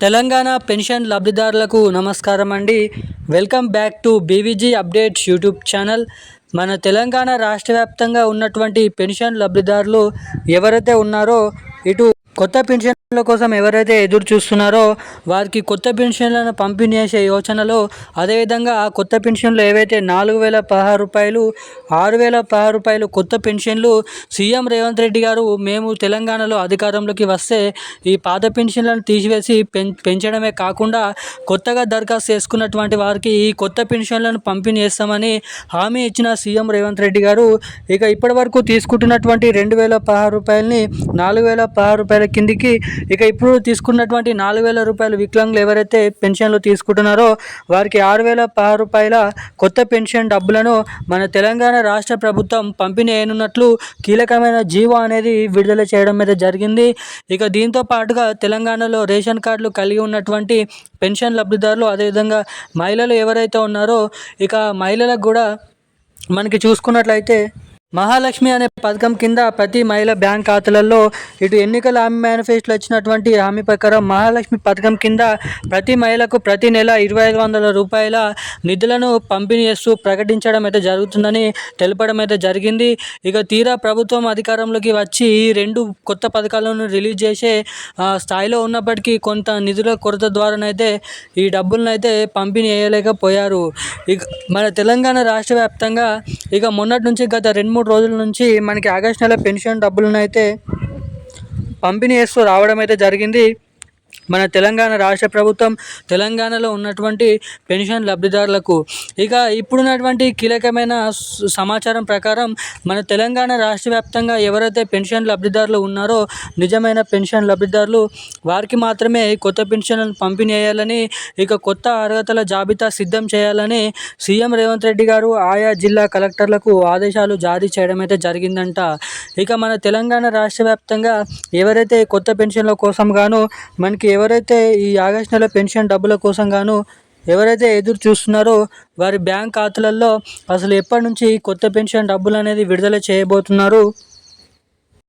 Telangana pension లబ్ధిదారులకు నమస్కారం అండి. Welcome back to BVG updates YouTube channel. మన తెలంగాణ రాష్ట్ర వ్యాప్తంగా ఉన్నటువంటి పెన్షన్ లబ్ధిదారులు ఎవరైతే ఉన్నారో ఇటు కొత్త పెన్షన్ పెన్షన్ల కోసం ఎవరైతే ఎదురు చూస్తున్నారో వారికి కొత్త పెన్షన్లను పంపిణీ చేసే యోచనలో అదేవిధంగా ఆ కొత్త పెన్షన్లు ఏవైతే నాలుగు వేల పదహారు రూపాయలు ఆరు వేల పదహారు రూపాయలు కొత్త పెన్షన్లు సీఎం రేవంత్ రెడ్డి గారు మేము తెలంగాణలో అధికారంలోకి వస్తే ఈ పాత పెన్షన్లను తీసివేసి పెం పెంచడమే కాకుండా కొత్తగా దరఖాస్తు చేసుకున్నటువంటి వారికి ఈ కొత్త పెన్షన్లను పంపిణీ చేస్తామని హామీ ఇచ్చిన సీఎం రేవంత్ రెడ్డి గారు. ఇక ఇప్పటి వరకు తీసుకుంటున్నటువంటి రెండు వేల పదహారు రూపాయలని నాలుగు వేల పదహారు రూపాయల కిందికి ఇక ఇప్పుడు తీసుకున్నటువంటి నాలుగు వేల రూపాయలు వికలాంగులు ఎవరైతే పెన్షన్లు తీసుకుంటున్నారో వారికి ఆరు వేల పది రూపాయల కొత్త పెన్షన్ డబ్బులను మన తెలంగాణ రాష్ట్ర ప్రభుత్వం పంపిణీ అయినట్లు కీలకమైన జీవో అనేది విడుదల చేయడం మీద జరిగింది. ఇక దీంతో పాటుగా తెలంగాణలో రేషన్ కార్డులు కలిగి ఉన్నటువంటి పెన్షన్ లబ్ధిదారులు అదేవిధంగా మహిళలు ఎవరైతే ఉన్నారో ఇక మహిళలకు కూడా మనకి చూసుకున్నట్లయితే మహాలక్ష్మి అనే పథకం కింద ప్రతి మహిళ బ్యాంక్ ఖాతాలలో ఇటు ఎన్నికల హామీ మేనిఫెస్టోలో వచ్చినటువంటి హామీ ప్రకారం మహాలక్ష్మి పథకం కింద ప్రతి మహిళకు ప్రతి నెల ఇరవై ఐదు వందల రూపాయల నిధులను పంపిణీ చేస్తూ ప్రకటించడం అయితే జరుగుతుందని తెలపడం అయితే జరిగింది. ఇక తీరా ప్రభుత్వం అధికారంలోకి వచ్చి ఈ రెండు కొత్త పథకాలను రిలీజ్ చేసే స్థాయిలో ఉన్నప్పటికీ కొంత నిధుల కొరత ద్వారానైతే ఈ డబ్బులను అయితే పంపిణీ చేయలేకపోయారు. ఇక మన తెలంగాణ రాష్ట్ర వ్యాప్తంగా ఇక మొన్నటి నుంచి గత రెండు మూడు రోజుల నుంచి మనకి ఆగస్ట్ నెల పెన్షన్ డబ్బులను అయితే పంపిణీ చేస్తూ రావడం అయితే జరిగింది. మన తెలంగాణ రాష్ట్ర ప్రభుత్వం తెలంగాణలో ఉన్నటువంటి పెన్షన్ లబ్ధిదారులకు. ఇక ఇప్పుడున్నటువంటి కీలకమైన సమాచారం ప్రకారం మన తెలంగాణ రాష్ట్ర వ్యాప్తంగా ఎవరైతే పెన్షన్ లబ్ధిదారులు ఉన్నారో నిజమైన పెన్షన్ లబ్ధిదారులు వారికి మాత్రమే కొత్త పెన్షన్లను పంపిణీ చేయాలని ఇక కొత్త అర్హతల జాబితా సిద్ధం చేయాలని సీఎం రేవంత్ రెడ్డి గారు ఆయా జిల్లా కలెక్టర్లకు ఆదేశాలు జారీ చేయడం అయితే జరిగిందంట. ఇక మన తెలంగాణ రాష్ట్ర వ్యాప్తంగా ఎవరైతే కొత్త పెన్షన్ల కోసం గాను మనకి ఎవరైతే ఈ ఆగస్ట్ నెల పెన్షన్ డబ్బుల కోసం గాను ఎవరైతే ఎదురు చూస్తున్నారో వారి బ్యాంక్ ఖాతాలలో అసలు ఎప్పటి నుంచి కొత్త పెన్షన్ డబ్బులు అనేది విడుదల చేయబోతున్నారు.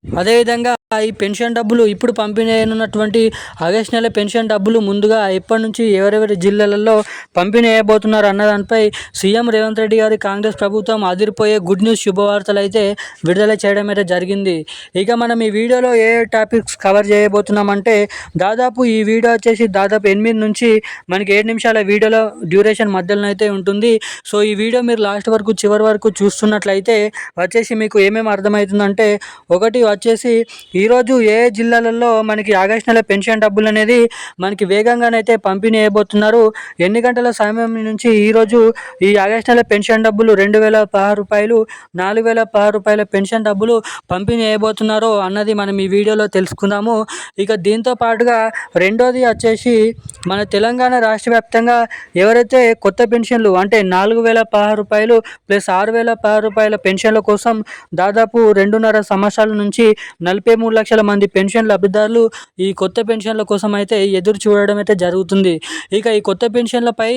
అదేవిధంగా ఈ పెన్షన్ డబ్బులు ఇప్పుడు పంపిణీ అయినటువంటి ఆగస్ట్ నెల పెన్షన్ డబ్బులు ముందుగా ఎప్పటి నుంచి ఎవరెవరి జిల్లాలలో పంపిణీ చేయబోతున్నారు అన్న దానిపై సీఎం రేవంత్ రెడ్డి గారి కాంగ్రెస్ ప్రభుత్వం అదిరిపోయే గుడ్ న్యూస్ శుభవార్తలు అయితే విడుదల చేయడం అయితే జరిగింది. ఇక మనం ఈ వీడియోలో ఏ ఏ టాపిక్స్ కవర్ చేయబోతున్నామంటే దాదాపు ఈ వీడియో వచ్చేసి దాదాపు ఎనిమిది నుంచి మనకి ఏడు నిమిషాల వీడియోలో డ్యూరేషన్ మధ్యలో అయితే ఉంటుంది. సో ఈ వీడియో మీరు లాస్ట్ వరకు చివరి వరకు చూస్తున్నట్లయితే వచ్చేసి మీకు ఏమేమి అర్థమవుతుందంటే ఒకటి వచ్చేసి ఈరోజు ఏ జిల్లాలలో మనకి ఆగస్ట్ నెల పెన్షన్ డబ్బులు అనేది మనకి వేగంగానైతే పంపిణీ చేయబోతున్నారు? ఎన్ని గంటల సమయం నుంచి ఈరోజు ఈ ఆగస్ట్ నెల పెన్షన్ డబ్బులు రెండు వేల పదహారు రూపాయలు నాలుగు వేల పదహారు రూపాయల పెన్షన్ డబ్బులు పంపిణీ చేయబోతున్నారో అన్నది మనం ఈ వీడియోలో తెలుసుకుందాము. ఇక దీంతో పాటుగా రెండోది వచ్చేసి మన తెలంగాణ రాష్ట్ర వ్యాప్తంగా ఎవరైతే కొత్త పెన్షన్లు అంటే నాలుగు వేల పదహారు రూపాయలు ప్లస్ ఆరు వేల పదహారు రూపాయల పెన్షన్ల కోసం దాదాపు రెండున్నర సంవత్సరాల నుంచి నలభై మూడు లక్షల మంది పెన్షన్ లబ్ధిదారులు ఈ కొత్త పెన్షన్ల కోసం అయితే ఎదురు చూడడం అయితే జరుగుతుంది. ఇక ఈ కొత్త పెన్షన్లపై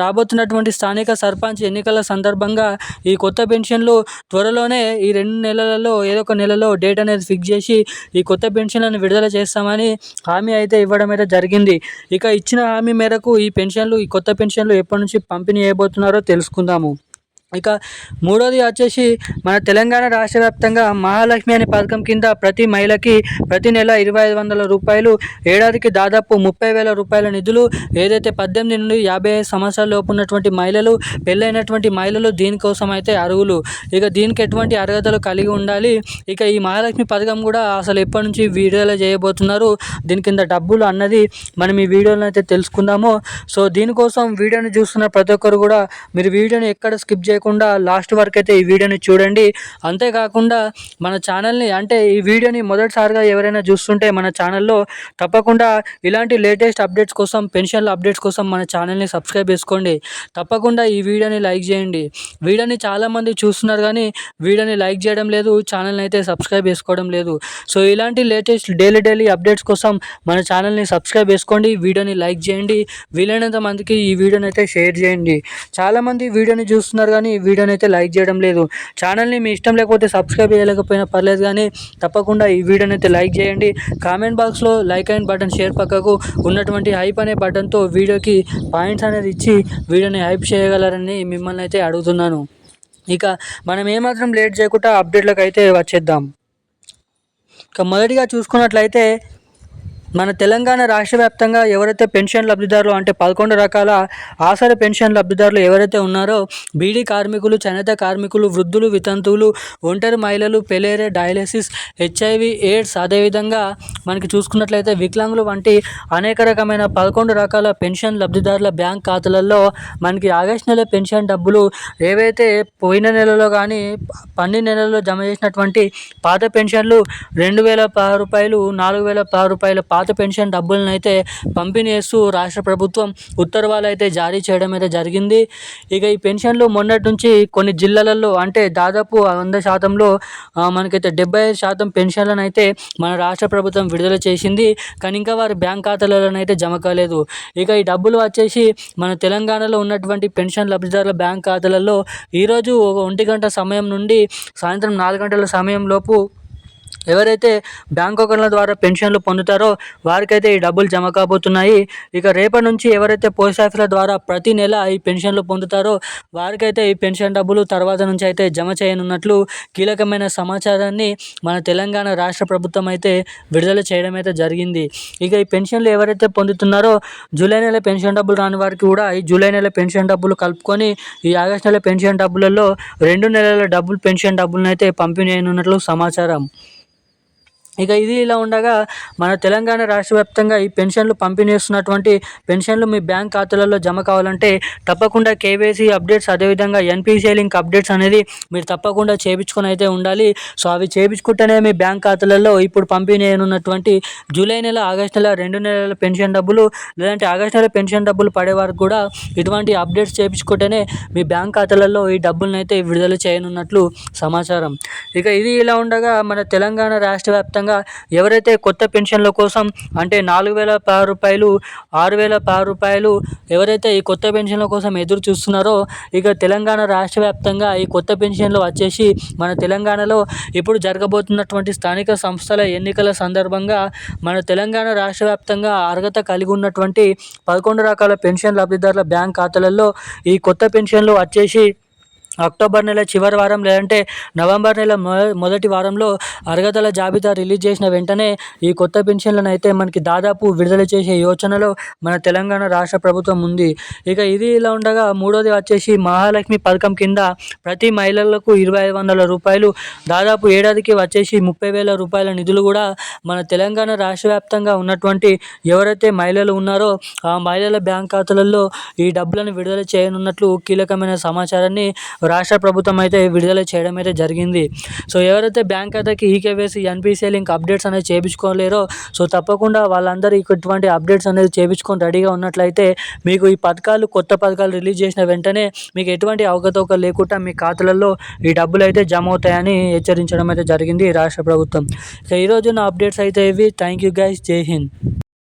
రాబోతున్నటువంటి స్థానిక సర్పంచ్ ఎన్నికల సందర్భంగా ఈ కొత్త పెన్షన్లు త్వరలోనే ఈ రెండు నెలలలో ఏదో ఒక నెలలో డేట్ అనేది ఫిక్స్ చేసి ఈ కొత్త పెన్షన్లను విడుదల చేస్తామని హామీ అయితే ఇవ్వడం అయితే జరిగింది. ఇక ఇచ్చిన హామీ మేరకు ఈ పెన్షన్లు ఈ కొత్త పెన్షన్లు ఎప్పటి నుంచి పంపిణీ చేయబోతున్నారో తెలుసుకుందాము. ఇక మూడోది వచ్చేసి మన తెలంగాణ రాష్ట్ర వ్యాప్తంగా మహాలక్ష్మి అనే పథకం కింద ప్రతి మహిళకి ప్రతి నెల ఇరవై ఐదు వందల రూపాయలు ఏడాదికి దాదాపు ముప్పై వేల రూపాయల నిధులు ఏదైతే పద్దెనిమిది నుండి యాభై ఐదు సంవత్సరాల లోపు ఉన్నటువంటి మహిళలు పెళ్ళైనటువంటి మహిళలు దీనికోసం అయితే అర్హులు. ఇక దీనికి ఎటువంటి అర్హతలు కలిగి ఉండాలి? ఇక ఈ మహాలక్ష్మి పథకం కూడా అసలు ఎప్పటి నుంచి విడుదల చేయబోతున్నారు? దీని కింద డబ్బులు అన్నది మనం ఈ వీడియోలో అయితే తెలుసుకుందాము. సో దీనికోసం వీడియోని చూస్తున్న ప్రతి ఒక్కరు కూడా మీరు వీడియోని ఎక్కడ స్కిప్ చేయకుండా లాస్ట్ వరకు అయితే ఈ వీడియోని చూడండి. అంతేకాకుండా మన ఛానల్ని అంటే ఈ వీడియోని మొదటిసారిగా ఎవరైనా చూస్తుంటే మన ఛానల్లో తప్పకుండా ఇలాంటి లేటెస్ట్ అప్డేట్స్ కోసం పెన్షన్ల అప్డేట్స్ కోసం మన ఛానల్ని సబ్స్క్రైబ్ చేసుకోండి. తప్పకుండా ఈ వీడియోని లైక్ చేయండి. వీడియోని చాలామంది చూస్తున్నారు కానీ వీడియోని లైక్ చేయడం లేదు ఛానల్ని అయితే సబ్స్క్రైబ్ చేసుకోవడం లేదు. సో ఇలాంటి లేటెస్ట్ డైలీ డైలీ అప్డేట్స్ కోసం మన ఛానల్ని సబ్స్క్రైబ్ చేసుకోండి వీడియోని లైక్ చేయండి. వీలైనంత మందికి ఈ వీడియోని అయితే షేర్ చేయండి. చాలామంది వీడియోని చూస్తున్నారు కానీ కానీ వీడియోని అయితే లైక్ చేయడం లేదు. ఛానల్ని మీ ఇష్టం లేకపోతే సబ్స్క్రైబ్ చేయలేకపోయినా పర్లేదు కానీ తప్పకుండా ఈ వీడియోని అయితే లైక్ చేయండి. కామెంట్ బాక్స్లో లైక్ అండ్ బటన్ షేర్ పక్కకు ఉన్నటువంటి హైప్ అనే బటన్తో వీడియోకి పాయింట్స్ అనేది ఇచ్చి వీడియోని హైప్ చేయగలరని మిమ్మల్ని అయితే అడుగుతున్నాను. ఇక మనం ఏమాత్రం లేట్ చేయకుండా అప్డేట్లకు అయితే వచ్చేద్దాం. ఇక మొదటిగా చూసుకున్నట్లయితే మన తెలంగాణ రాష్ట్ర వ్యాప్తంగా ఎవరైతే పెన్షన్ లబ్ధిదారులు అంటే పదకొండు రకాల ఆసర పెన్షన్ లబ్ధిదారులు ఎవరైతే ఉన్నారో బీడీ కార్మికులు చేనేత కార్మికులు వృద్ధులు వితంతువులు ఒంటరి మహిళలు పెలేరే డయాలసిస్ హెచ్ఐవి ఎయిడ్స్ అదేవిధంగా మనకి చూసుకున్నట్లయితే వికలాంగులు వంటి అనేక రకమైన పదకొండు రకాల పెన్షన్ లబ్ధిదారుల బ్యాంక్ ఖాతాలలో మనకి ఆగస్టు నెల పెన్షన్ డబ్బులు ఏవైతే పోయిన నెలలో కానీ పన్నెండు నెలల్లో జమ చేసినటువంటి పాత పెన్షన్లు రెండు వేల పది రూపాయలు నాలుగు వేల పది రూపాయల పాత పెన్షన్ డబ్బులను అయితే పంపిణీ చేస్తూ రాష్ట్ర ప్రభుత్వం ఉత్తర్వాలు అయితే జారీ చేయడం అయితే జరిగింది. ఇక ఈ పెన్షన్లు మొన్నటి నుంచి కొన్ని జిల్లాలలో అంటే దాదాపు వంద శాతంలో మనకైతే డెబ్బై ఐదు శాతం పెన్షన్లను అయితే మన రాష్ట్ర ప్రభుత్వం విడుదల చేసింది. కానీ ఇంకా వారి బ్యాంక్ ఖాతాలలో అయితే జమ కాలేదు. ఇక ఈ డబ్బులు వచ్చేసి మన తెలంగాణలో ఉన్నటువంటి పెన్షన్ లబ్ధిదారుల బ్యాంక్ ఖాతాలలో ఈరోజు ఒక ఒంటి గంట సమయం నుండి సాయంత్రం నాలుగు గంటల సమయం లోపు ఎవరైతే బ్యాంక్ అకౌంట్ల ద్వారా పెన్షన్లు పొందుతారో వారికైతే ఈ డబ్బులు జమ కాబోతున్నాయి. ఇక రేపటి నుంచి ఎవరైతే పోస్ట్ ఆఫీసుల ద్వారా ప్రతి నెల ఈ పెన్షన్లు పొందుతారో వారికైతే ఈ పెన్షన్ డబ్బులు తర్వాత నుంచి అయితే జమ చేయనున్నట్లు కీలకమైన సమాచారాన్ని మన తెలంగాణ రాష్ట్ర ప్రభుత్వం అయితే విడుదల చేయడం అయితే జరిగింది. ఇక ఈ పెన్షన్లు ఎవరైతే పొందుతున్నారో జూలై నెల పెన్షన్ డబ్బులు రాని వారికి కూడా ఈ జూలై నెల పెన్షన్ డబ్బులు కలుపుకొని ఈ ఆగస్టు నెల పెన్షన్ డబ్బులలో రెండు నెలల డబ్బులు పెన్షన్ డబ్బులను అయితే పంపిణీ అయినట్లు సమాచారం. ఇక ఇది ఇలా ఉండగా మన తెలంగాణ రాష్ట్ర వ్యాప్తంగా ఈ పెన్షన్లు పంపిణీ చేస్తున్నటువంటి పెన్షన్లు మీ బ్యాంక్ ఖాతాలలో జమ కావాలంటే తప్పకుండా కేవైసీ అప్డేట్స్ అదేవిధంగా ఎన్పిసిఐ లింక్ అప్డేట్స్ అనేది మీరు తప్పకుండా చేయించుకొని అయితే ఉండాలి. సో అవి చేయించుకుంటేనే మీ బ్యాంక్ ఖాతాలలో ఇప్పుడు పంపిణీ అయినటువంటి జూలై నెల ఆగస్టు నెల రెండు నెలల పెన్షన్ డబ్బులు లేదంటే ఆగస్టు నెల పెన్షన్ డబ్బులు పడే వారికి కూడా ఇటువంటి అప్డేట్స్ చేయించుకుంటేనే మీ బ్యాంక్ ఖాతాలలో ఈ డబ్బులను అయితే విడుదల చేయనున్నట్లు సమాచారం. ఇక ఇది ఇలా ఉండగా మన తెలంగాణ రాష్ట్ర వ్యాప్తంగా ఎవరైతే కొత్త పెన్షన్ల కోసం అంటే నాలుగు వేల పది రూపాయలు ఆరు వేల పది రూపాయలు ఎవరైతే ఈ కొత్త పెన్షన్ల కోసం ఎదురు చూస్తున్నారో ఇక తెలంగాణ రాష్ట్ర వ్యాప్తంగా ఈ కొత్త పెన్షన్లు వచ్చేసి మన తెలంగాణలో ఇప్పుడు జరగబోతున్నటువంటి స్థానిక సంస్థల ఎన్నికల సందర్భంగా మన తెలంగాణ రాష్ట్ర వ్యాప్తంగా అర్హత కలిగి ఉన్నటువంటి పదకొండు రకాల పెన్షన్ లబ్ధిదారుల బ్యాంక్ ఖాతాలలో ఈ కొత్త పెన్షన్లు వచ్చేసి అక్టోబర్ నెల చివరి వారం లేదంటే నవంబర్ నెల మొదటి వారంలో అర్హతల జాబితా రిలీజ్ చేసిన వెంటనే ఈ కొత్త పెన్షన్లను అయితే మనకి దాదాపు విడుదల చేసే యోచనలో మన తెలంగాణ రాష్ట్ర ప్రభుత్వం ఉంది. ఇక ఇది ఇలా ఉండగా మూడోది వచ్చేసి మహాలక్ష్మి పథకం కింద ప్రతి మహిళలకు ఇరవై ఐదు వందల రూపాయలు దాదాపు ఏడాదికి వచ్చేసి ముప్పై వేల రూపాయల నిధులు కూడా మన తెలంగాణ రాష్ట్ర వ్యాప్తంగా ఉన్నటువంటి ఎవరైతే మహిళలు ఉన్నారో ఆ మహిళల బ్యాంక్ ఖాతాలలో ఈ డబ్బులను విడుదల చేయనున్నట్లు కీలకమైన సమాచారాన్ని రాష్ట్ర ప్రభుత్వం అయితే విడుదల చేయడం అయితే జరిగింది. సో ఎవరైతే బ్యాంక్ ఖాతాకి ఈకేవైసీ ఎన్పిసిఐ లింక్ అప్డేట్స్ అనేది చేయించుకోలేరో సో తప్పకుండా వాళ్ళందరూ ఇటువంటి అప్డేట్స్ అనేది చేయించుకొని రెడీగా ఉన్నట్లయితే మీకు ఈ పథకాలు కొత్త పథకాలు రిలీజ్ చేసిన వెంటనే మీకు ఎటువంటి అవకతవకలు లేకుండా మీ ఖాతాలలో ఈ డబ్బులు అయితే జమ అవుతాయని హెచ్చరించడం అయితే జరిగింది రాష్ట్ర ప్రభుత్వం. సో ఈరోజు నా అప్డేట్స్ అయితే ఇవి. Thank you guys. Jai Hind.